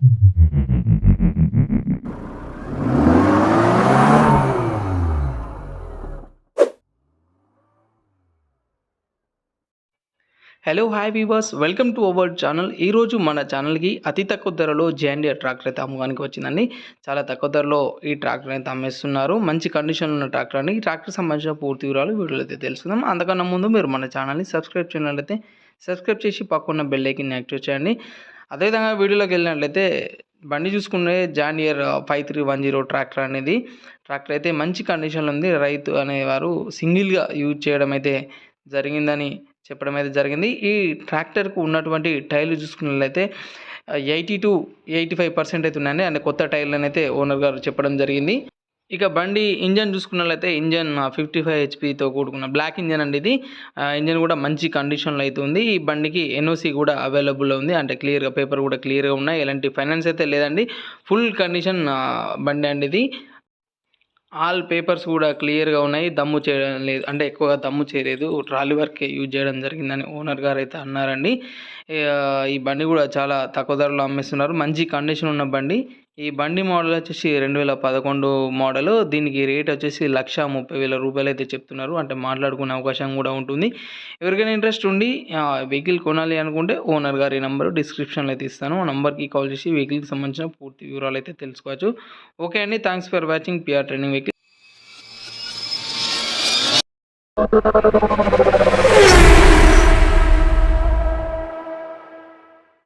Hello hi viewers welcome to our channel ఈరోజు మన ఛానల్కి అతి తక్కువ ధరలో జాండియర్ ట్రాక్టర్ అయితే అమ్మకానికి వచ్చిందండి. చాలా తక్కువ ధరలో ఈ ట్రాక్టర్ అయితే అమ్మేస్తున్నారు. మంచి కండిషన్లో ఉన్న ట్రాక్టర్ అండి. ఈ ట్రాక్టర్ సంబంధించిన పూర్తి వివరాలు వీడియోలో అయితే తెలుసుకుందాం. అంతకన్నా ముందు మీరు మన ఛానల్ని సబ్స్క్రైబ్ చేయాలంటే సబ్స్క్రైబ్ చేసి పక్కన బెల్ ఐకిన్ యాక్టివేట్ చేయండి. అదేవిధంగా వీడియోలోకి వెళ్ళినట్లయితే బండి చూసుకునే John Deere five three one zero tractor అనేది ట్రాక్టర్ అయితే మంచి కండిషన్లో ఉంది. రైతు అనేవారు సింగిల్గా యూజ్ చేయడం అయితే జరిగిందని చెప్పడం అయితే జరిగింది. ఈ ట్రాక్టర్కు ఉన్నటువంటి టైర్లు చూసుకున్నట్లయితే eighty to eighty five percent అయితే ఉన్నాయండి. అండ్ కొత్త టైర్లను అయితే ఓనర్ గారు చెప్పడం జరిగింది. ఇక బండి ఇంజన్ చూసుకున్నట్లయితే ఇంజన్ ఫిఫ్టీ ఫైవ్ హెచ్పితో కూడుకున్న బ్లాక్ ఇంజన్ అండి ఇది. ఇంజన్ కూడా మంచి కండిషన్లో అయితే ఉంది. ఈ బండికి ఎన్ఓసి కూడా అవైలబుల్లో ఉంది. అంటే క్లియర్గా పేపర్ కూడా క్లియర్గా ఉన్నాయి. ఎలాంటి ఫైనాన్స్ అయితే లేదండి. ఫుల్ కండిషన్ బండి అండి ఇది. ఆల్ పేపర్స్ కూడా క్లియర్గా ఉన్నాయి. దమ్ము చేయడం లేదు అంటే ఎక్కువగా దమ్ము చేయలేదు. ట్రాలీ వర్కే యూజ్ చేయడం జరిగిందని ఓనర్ గారు అయితే అన్నారండి. ఈ బండి కూడా చాలా తక్కువ ధరలో అమ్మేస్తున్నారు. మంచి కండిషన్ ఉన్న బండి. ఈ బండి మోడల్ వచ్చేసి రెండు వేల పదకొండు మోడల్. దీనికి రేట్ వచ్చేసి లక్ష ముప్పై వేల రూపాయలు అయితే చెప్తున్నారు. అంటే మాట్లాడుకునే అవకాశం కూడా ఉంటుంది. ఎవరికైనా ఇంట్రెస్ట్ ఉండి వెహికల్ కొనాలి అనుకుంటే ఓనర్ గారి నెంబర్ డిస్క్రిప్షన్లో అయితే ఇస్తాను. ఆ నెంబర్కి కాల్ చేసి వెహికల్కి సంబంధించిన పూర్తి వివరాలు అయితే తెలుసుకోవచ్చు. ఓకే అండి thanks for watching. PR training vehicle.